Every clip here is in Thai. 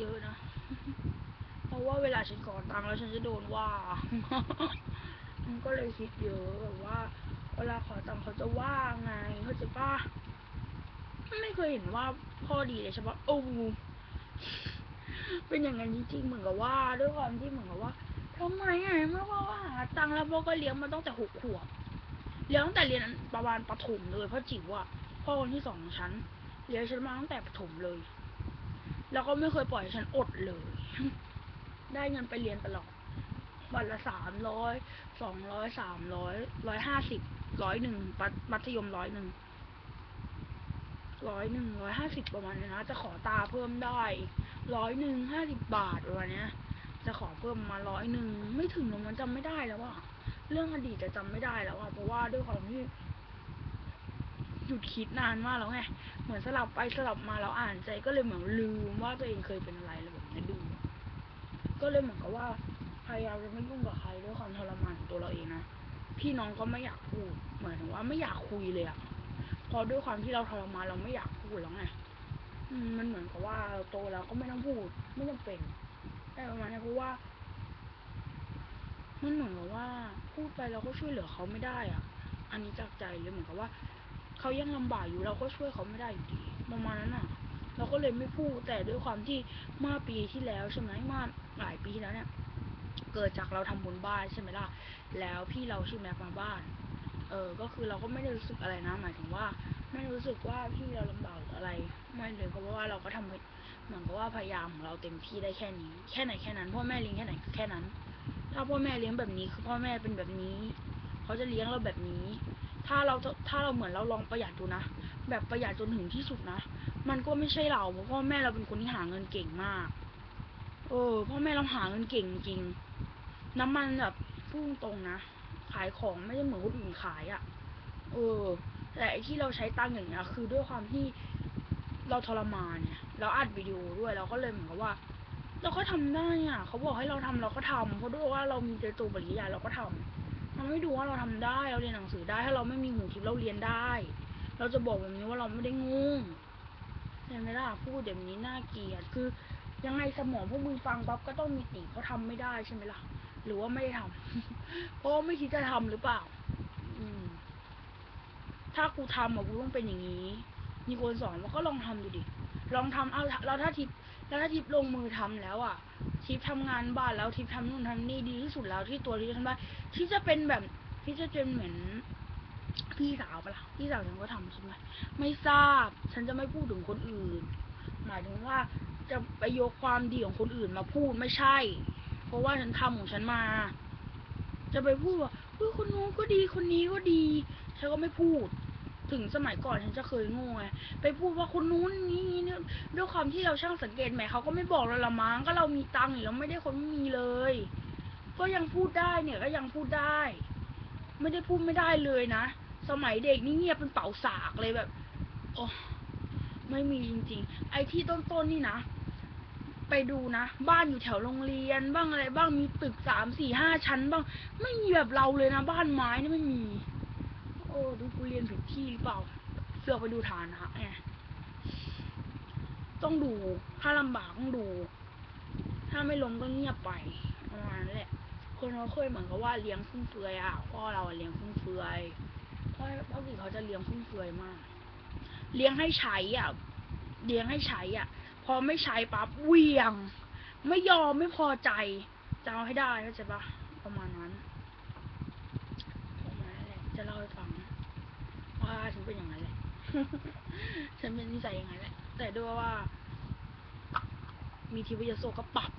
เยอะนะ เพราะว่าเวลาฉันขอตังค์แล้วฉันจะโดนว่า มันก็เลยคิดเยอะแบบว่า เวลาขอตังค์เขาจะว่าไงเขาจะป้าไม่เคยเห็นว่าข้อดีเลยใช่ปะโอ้โหเป็นอย่างนั้นจริงๆเหมือนกับว่า ด้วยความที่เหมือนกับว่าทำไมอะเมื่อว่าหาตังค์แล้วพ่อก็เลี้ยงมาตั้งแต่หกขวบเลี้ยงตั้งแต่เรียนประมาณประถมเลยเพราะจิ๋วอะพ่อคนที่สองของฉันเลี้ยงฉันมาตั้งแต่ประถมเลย แล้วก็ไม่เคยปล่อยฉันอดเลย ได้เงินไปเรียนตลอด วันละสามร้อย สองร้อย สามร้อย ร้อยห้าสิบ ร้อยหนึ่ง มัธยมร้อยหนึ่ง ร้อยหนึ่ง ร้อยห้าสิบประมาณนี้นะ จะขอตาเพิ่มได้ ร้อยหนึ่งห้าสิบบาทประมาณนี้จะขอเพิ่มมาร้อยหนึ่ง ไม่ถึงหรอกมันจำไม่ได้แล้วว่า เรื่องอดีตจะจำไม่ได้แล้วอะเพราะว่าด้วยความที่ หยุดคิดนานมากแล้วไง เหมือนสลับไปสลับมาแล้วอ่านใจก็เลยเหมือนลืมว่าตัวเองเคยเป็นอะไรอะไรแบบนี้ดูก็เลยเหมือนกับว่าพยายามจะไม่ยุ่งกับใครด้วยความทรมานของตัวเราเองนะ พี่น้องก็ไม่อยากพูด เหมือนว่าไม่อยากคุยเลยอะเพอด้วยความที่เราทรมานเราไม่อยากพูดแล้วไงมันเหมือนกับว่าเราโตแล้วก็ไม่ต้องพูด ไม่จำเป็นแต่ประมาณนี้เพราะว่า มันเหมือนกับว่า พูดไปเราก็ช่วยเหลือเขาไม่ได้อะอันนี้จากใจเลยเหมือนกับว่า เขายังลำบากอยู่เราก็ช่วยเขาไม่ได้อยู่ดีประมาณนั้นอะ เราก็เลยไม่พูดแต่ด้วยความที่มื่อปีที่แล้วใช่ไหมมื่อหลายปีที่แล้วเนี่ย เกิดจากเราทำบุญบ้านใช่ไหมล่ะ แล้วพี่เราชื่อแม็กมาบ้าน เออ ก็คือเราก็ไม่ได้รู้สึกอะไรนะ หมายถึงว่า ไม่รู้สึกว่าพี่เราลำบากหรืออะไร ไม่เลยเพราะว่าเราก็ทำเหมือนกับว่าพยายามของเราเต็มที่ได้แค่นี้ แค่ไหนแค่นั้น พ่อแม่เลี้ยงแค่ไหนแค่นั้น ถ้าพ่อแม่เลี้ยงแบบนี้คือพ่อแม่เป็นแบบนี้ เขาจะเลี้ยงเราแบบนี้ ถ้าเราถ้าเราเหมือนเราลองประหยัดดูนะ แบบประหยัดจนถึงที่สุดนะ มันก็ไม่ใช่เราเพราะพ่อแม่เราเป็นคนที่หาเงินเก่งมาก เออพ่อแม่เราหาเงินเก่งจริง น้ำมันแบบพูดตรงนะ ขายของไม่ได้เหมือนคนอื่นขายอะ่ะ เออ แต่ที่เราใช้ตังค์อย่างเงี้ยคือด้วยความที่เราทรมานเนี่ยเราอัดวิดีโอด้วยเราก็เลยเหมือนกับว่า เราก็ทำได้อะเขาบอกให้เราทำเราก็ทำเพราะด้วยว่าเรามีเจตูปริยาเราก็ทำ เราไม่ดูว่าเราทำได้เราเรียนหนังสือได้ ถ้าเราไม่มีหูทิพย์เราเรียนได้ เราจะบอกแบบนี้ว่าเราไม่ได้งงเห็นไหมล่ะพูดแบบนี้น่าเกลียดคือ ยังไงสมองพวกมึงฟังปั๊บก็ต้องมีติเขาทำไม่ได้ใช่ไหมล่ะ หรือว่าไม่ได้ทำเพราะไม่คิดจะทำหรือเปล่า อืม ถ้ากูทำอะกูต้องเป็นอย่างนี้ มีคนสอนว่าก็ลองทำดูดิลองทำเอาแล้วถ้าทิปแล้วถ้าทิปลงมือทำแล้วอะ ทิปทำงานบ้านแล้วทิปทำนู่นทำนี่ดีที่สุดแล้วที่ตัวที่ทำได้ที่จะเป็นแบบที่จะเป็นเหมือนพี่สาวปะล่ะพี่สาวฉันก็ทำใช่ไหมไม่ทราบ ฉันจะไม่พูดถึงคนอื่น หมายถึงว่าจะไปยกความดีของคนอื่นมาพูดไม่ใช่ เพราะว่าฉันทำของฉันมา จะไปพูดว่าเฮ้ยคนนู้นก็ดีคนนี้ก็ดี ฉันก็ไม่พูด ถึงสมัยก่อนฉันจะเคยโง่ไงไปพูดว่าคนนู้นนี่นี่ด้วยความที่เราช่างสังเกตแหมเขาก็ไม่บอกเราละมั้งก็เรามีตังค์นี่เราไม่ได้คนไม่มีเลย ก็ยังพูดได้เนี่ยก็ยังพูดได้ ไม่ได้พูดไม่ได้เลยนะสมัยเด็กนี่เงียบเป็นเป่าสากเลยแบบโอ้ไม่มีจริงๆ ไอ้ที่ต้นๆนี่นะ ไปดูนะ บ้านอยู่แถวโรงเรียน บ้างอะไรบ้างมีตึกสามสี่ห้าชั้นบ้าง ไม่มีแบบเราเลยนะ บ้านไม้นี่ไม่มี โอ้ดูกูเรียนผิดที่หรือเปล่า เสือกไปดูฐานะไงต้องดู ถ้าลำบากต้องดู ถ้าไม่ล้มก็เงียบไปประมาณนั้นแหละ คนเขาเคยเหมือนกับว่าเลี้ยงฟุ่มเฟือยอะพ่อเราเลี้ยงฟุ่มเฟือยพ่อพ่อสิเขาจะเลี้ยงฟุ่มเฟือยมาก เลี้ยงให้ใช้อะ เลี้ยงให้ใช้อะ พอไม่ใช้ปั๊บเวียง ไม่ยอมไม่พอใจจะเอาให้ได้เข้าใจปะประมาณนั้นประมาณนั้นแหละจะเล่าให้ฟังว่าฉันเป็นอย่างนั้นแหละ ฉันเป็นนิสัยอย่างนั้นแหละแต่ด้วยว่า มีทีวิยโซก็ปรับ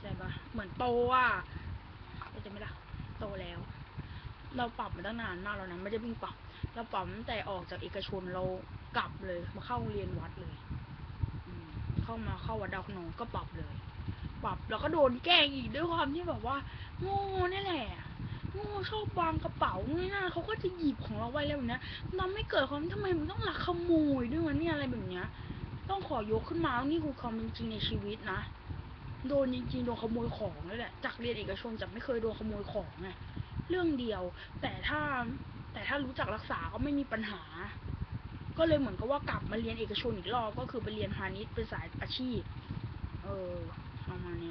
ใช่ปะเหมือนโตอะเข้าใจไหมล่ะโตแล้ว เราปรับมาตั้งนานมากแล้วนะไม่ได้เพิ่งปรับ เราปรับตั้งแต่ออกจากเอกชนเรากลับเลย มาเข้าโรงเรียนวัดเลยเข้ามาเข้าวัดดาวขนงก็ปรับเลย ปรับแล้วก็โดนแกล้งอีกด้วยความที่แบบว่าโง่นี่แหละ โง่ชอบวางกระเป๋าง่ายๆเขาก็จะหยิบของเราไว้แล้วแบบเนี้ยมันไม่เกิดความทำไมมึงต้องลักขโมยด้วยวะเนี่ยอะไรแบบเนี้ย ต้องขอยกขึ้นมาว่านี่คือความเป็นจริงในชีวิตนะโดนจริงๆโดนขโมยของเลยแหละจากเรียนเอกชนจะไม่เคยโดนขโมยของไงเรื่องเดียว แต่ถ้าแต่ถ้ารู้จักรักษาก็ไม่มีปัญหา ก็เลยเหมือนกับว่ากลับมาเรียนเอกชนอีกรอบก็คือไปเรียนพาณิชย์เป็นสายอาชีพ เออประมาณนี้